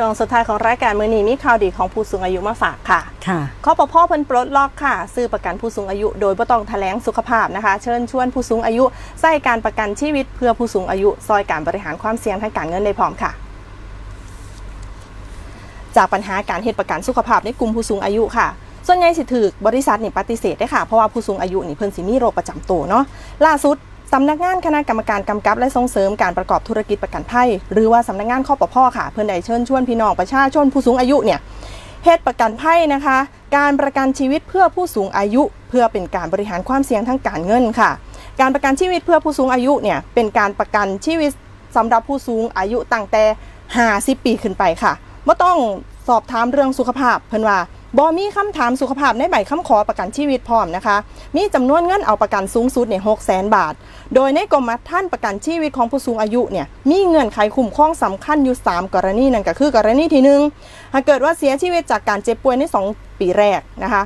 ช่วงสุดท้ายของรายการมือนี้มีข่าวดีของผู้สูงอายุมาฝากค่ะ ค่ะข้อปพ่อเพิ่นปลดล็อกค่ะ ซื้อประกันผู้สูงอายุ โดยบ่ต้องแถลงสุขภาพนะคะ เชิญชวนผู้สูงอายุใส่การประกันชีวิตเพื่อผู้สูงอายุ ซอยการบริหารความเสี่ยงทางการเงินได้พร้อมค่ะจากปัญหาการเฮ็ดประกันสุขภาพในกลุ่มผู้สูงอายุค่ะ ส่วนใหญ่สิถูกบริษัทนี่ปฏิเสธได้ค่ะ เพราะว่าผู้สูงอายุนี่เพิ่นสิมีโรคประจำตัวเนาะ ล่าสุด สำนักงานคณะกรรมการกำกับและส่งเสริมการประกอบธุรกิจประกันภัยหรือว่าสำนักงานข้อปพ่อค่ะ เพิ่อนได้เชิญชวนพี่น้องประชาชนผู้สูงอายุเนี่ยเฮ็ดประกันภัยนะคะ การประกันชีวิตเพื่อผู้สูงอายุ เพื่อเป็นการบริหารความเสี่ยงทางการเงินค่ะ การประกันชีวิตเพื่อผู้สูงอายุเนี่ยเป็นการประกันชีวิตสำหรับผู้สูงอายุตั้งแต่ 50 ปีขึ้นไปค่ะไม่ต้องสอบถามเรื่องสุขภาพเพิ่นว่า บ่มีคำถามสุขภาพในใบคำขอประกันชีวิตพร้อมนะคะ มีจำนวนเงินเอาประกันสูงสุดเนี่ย6 0 0 0 0 บาท โดยในกรมธรรม์ประกันชีวิตของผู้สูงอายุเนี่ย มีเงื่อนไขคุ้มครองสำคัญอยู่ 3 กรณีนั่นก็คือกรณีที่หนึ่งหากเกิดว่าเสียชีวิตจากการเจ็บป่วยใน 2 ปีแรกนะคะ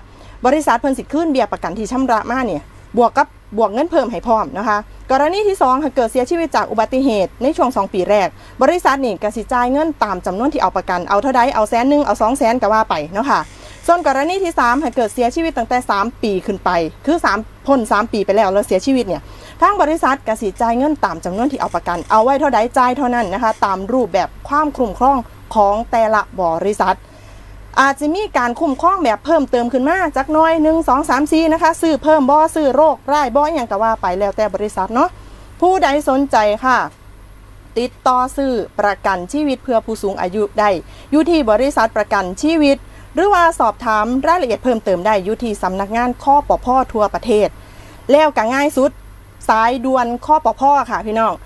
บริษัทเพิ่นสิขึ้นเบี้ยประกันที่ชำระมาเนี่ย บวกกับบวกเงินเพิ่มให้พร้อมนะคะ กรณีที่2หากเกิดเสียชีวิตจากอุบัติเหตุในช่วง 2 ปีแรก บริษัทนี่กสิจ่ายเงินตามจำนวนที่เอาประกัน เอาเท่าใดเอาแสนหนึ่งเอาสองแสนก็ว่าไปเนาะค่ะ ส่วนกรณีที่3หากเกิดเสียชีวิตตั้งแต่ 3 ปีขึ้นไป คือ 3พ้น3 ปีไปแล้วแล้วเสียชีวิตเนี่ยทางบริษัทกสิจ่ายเงินตามจำนวนที่เอาประกัน เอาไว้เท่าใดจ่ายเท่านั้นนะคะ ตามรูปแบบความคุ้มครองของแต่ละบริษัท อาจจะมีการคุ้มครองแบบเพิ่มเติมขึ้นมาจากน้อยหนึ่งสองสามสี่นะคะซื้อเพิ่มบ่อซื้อโรคไร้บ่อหย่างก็ว่าไปแล้วแต่บริษัทเนาะผู้ใดสนใจค่ะ ติดต่อซื้อประกันชีวิตเพื่อผู้สูงอายุได้อยู่ที่บริษัทประกันชีวิต หรือว่าสอบถามรายละเอียดเพิ่มเติมได้อยู่ที่สำนักงานข้อปพ่อทั่วประเทศ แล้วก็ง่ายสุด สายด่วนข้อปพ่อค่ะพี่น้อง1186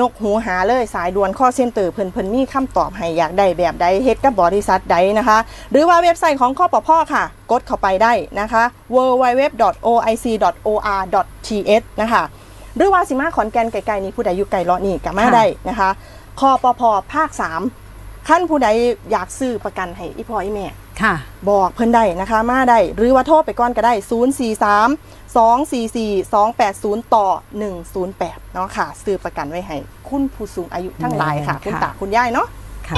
ยกหูหาเลยสายด่วนข้อเซ็นเตอร์เพิ่นเพิ่นมีคำตอบให้อยากได้แบบใดเฮ็ดกับบริษัทใดนะคะ หรือว่าเว็บไซต์ของข้อปพ่อค่ะ กดเข้าไปได้นะคะ www.oic.or.th นะคะหรือว่าสิมาขอนแก่นไกลๆนี้ผู้ใดอยู่ไกลเลาะนี่ก็มาได้นะคะคอปพภาค 3 ขั้นผู้ใดอยากซื้อประกันให้อีพ่ออีแม่ค่ะ บอกเพิ่นได้นะคะ มาได้ หรือว่าโทรไปก่อนก็ได้ 043 244 280 ต่อ 108 เนาะค่ะ ซื้อประกันไว้ให้ คุณผู้สูงอายุทั้งหลายค่ะค่ะคุณตาคุณยายเนาะค่ะ